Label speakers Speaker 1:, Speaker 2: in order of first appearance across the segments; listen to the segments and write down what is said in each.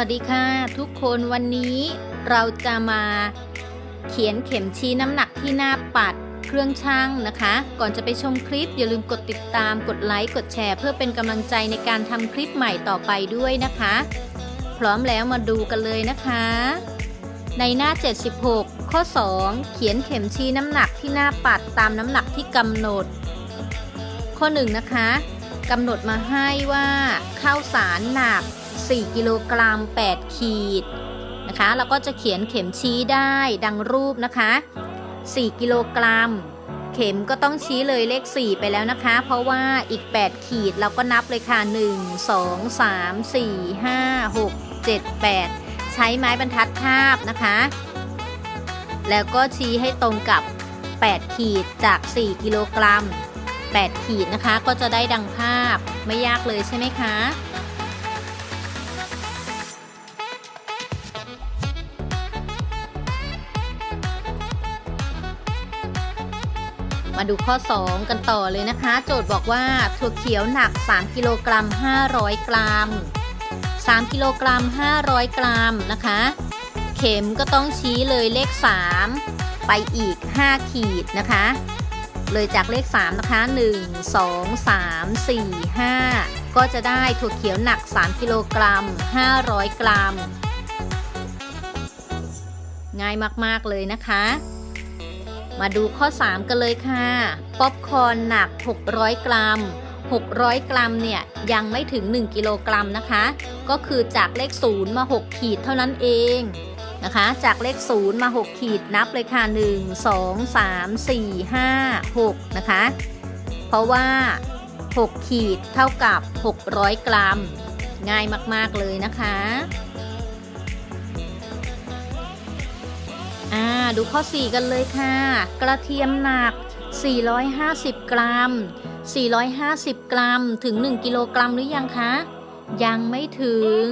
Speaker 1: วัสดีค่ะ ทุกคนวันนี้เราจะมาเขียนเข็มชี้น้ำหนักที่หน้าปัดเครื่องช่างนะคะ ก่อนจะไปชมคลิปอย่าลืมกดติดตามกดไลค์กดแชร์ เพื่อเป็นกำลังใจในการทำคลิปใหม่ต่อไปด้วยนะคะ พร้อมแล้วมาดูกันเลยนะคะ ในหน้า 76 ข้อ 2 เขียนเข็มชี้น้ำหนักที่หน้าปัดตามน้ำหนักที่กำหนด ข้อ 1 นะคะกำหนดมาให้ว่าข้าวสารหนัก 4 กิโลกรัม 8 ขีดนะคะเราก็จะเขียนเข็มชี้ได้ดังรูปนะคะ 4 กิโลกรัม เข็มก็ต้องชี้เลยเลข 4 ไปแล้วนะคะ เพราะว่าอีก 8 ขีดเราก็นับเลยค่ะ 1 2 3 4 5 6 7 8 ใช้ไม้บรรทัดคาบนะคะ แล้วก็ชี้ให้ตรงกับ 8 ขีดจาก 4 กิโลกรัม 8 ขีดนะคะก็จะได้ดังภาพไม่ยากเลยใช่ไหมคะ มาดูข้อ 2 กันต่อเลยนะคะ โจทย์บอกว่าถั่วเขียวหนัก 3 กิโลกรัม 500 กรัม 3 กิโลกรัม 500 กรัมนะคะ เข็มก็ต้องชี้เลยเลข 3 ไปอีก 5 ขีดนะคะ เลยจากเลข 3 นะคะ 1 2 3 4 5 ก็จะได้ถั่วเขียวหนัก 3 กิโลกรัม 500 กรัม ง่ายมากๆเลยนะคะ มาดูข้อ 3 กันเลยค่ะ ป๊อปคอร์นหนัก 600 กรัม 600 กรัมเนี่ย ยังไม่ถึง 1 กิโลกรัมนะคะ ก็คือจากเลข 0 มา 6 ขีดเท่านั้นเองนะคะ จากเลข 0 มา 6 ขีดนับเลยค่ะ 1 2 3 4 5 6 นะคะ เพราะว่า 6 ขีดเท่ากับ 600 กรัม ง่ายมาก ๆ เลยนะคะ ดูข้อ 4 กันเลยค่ะ กระเทียมหนัก 450 กรัม 450 กรัมถึง 1 กิโลกรัมหรือยังคะ ยังไม่ถึง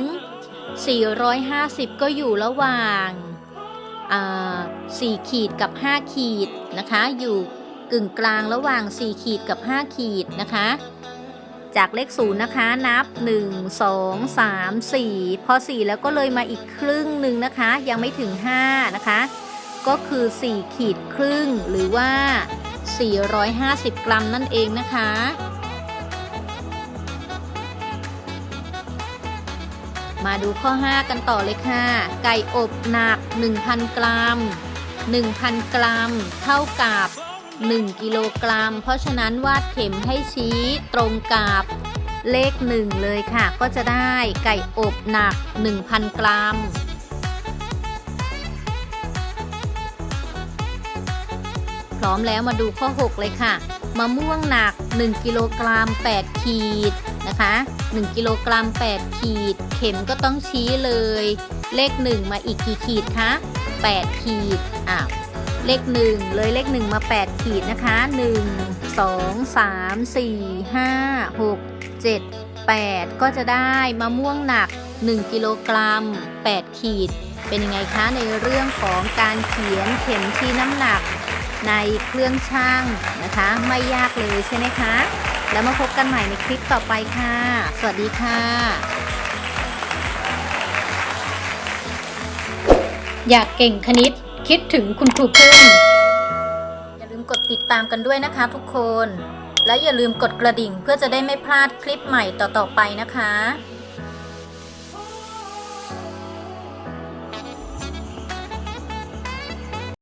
Speaker 1: 450 ก็อยู่ระหว่างอ่า4ขีดกับ 5 ขีดนะคะ อยู่กึ่งกลางระหว่าง 4 ขีดกับ 5 ขีดนะคะ จากเลขศูนย์นะคะ นับ 1 2 3 4 พอ 4 แล้วก็เลยมาอีกครึ่งหนึ่งนะคะ ยังไม่ถึง 5 นะคะ ก็คือ 4 ขีดครึ่ง หรือว่า 450 กรัมนั่นเองนะคะ มาดูข้อ 5 กันต่อเลยค่ะ ไก่อบหนัก 1,000 กรัม 1,000 กรัม เท่ากับ 1 กิโลกรัม เพราะฉะนั้นวาดเข็มให้ชี้ตรงกับเลข 1 เลยค่ะ ก็จะได้ไก่อบหนัก 1,000 กรัม ร้อมแล้วมาดูข้อ 6 เลยค่ะ มะม่วงหนัก 1 กิโลกรัม 8 ขีดนะคะ 1 กิโลกรัม 8 ขีด เข็มก็ต้องชี้เลย เลข 1 มาอีกกี่ขีดคะ 8 ขีดอ้าวเลข 1 เลยเลข 1 มา 8 ขีดนะคะ 1 2 3 4 5 6 7 8 ก็จะได้มะม่วงหนัก 1 กิโลกรัม 8 ขีด เป็นยังไงคะในเรื่องของการเขียนเข็มชี้น้ำหนัก ในเครื่องช่างนะคะ ไม่ยากเลยใช่ไหมคะ แล้วมาพบกันใหม่ในคลิปต่อไปค่ะ สวัสดีค่ะ อยากเก่งคณิตคิดถึงคุณครูพึ่งอย่าลืมกดติดตามกันด้วยนะคะทุกคน และอย่าลืมกดกระดิ่งเพื่อจะได้ไม่พลาดคลิปใหม่ต่อๆไปนะคะ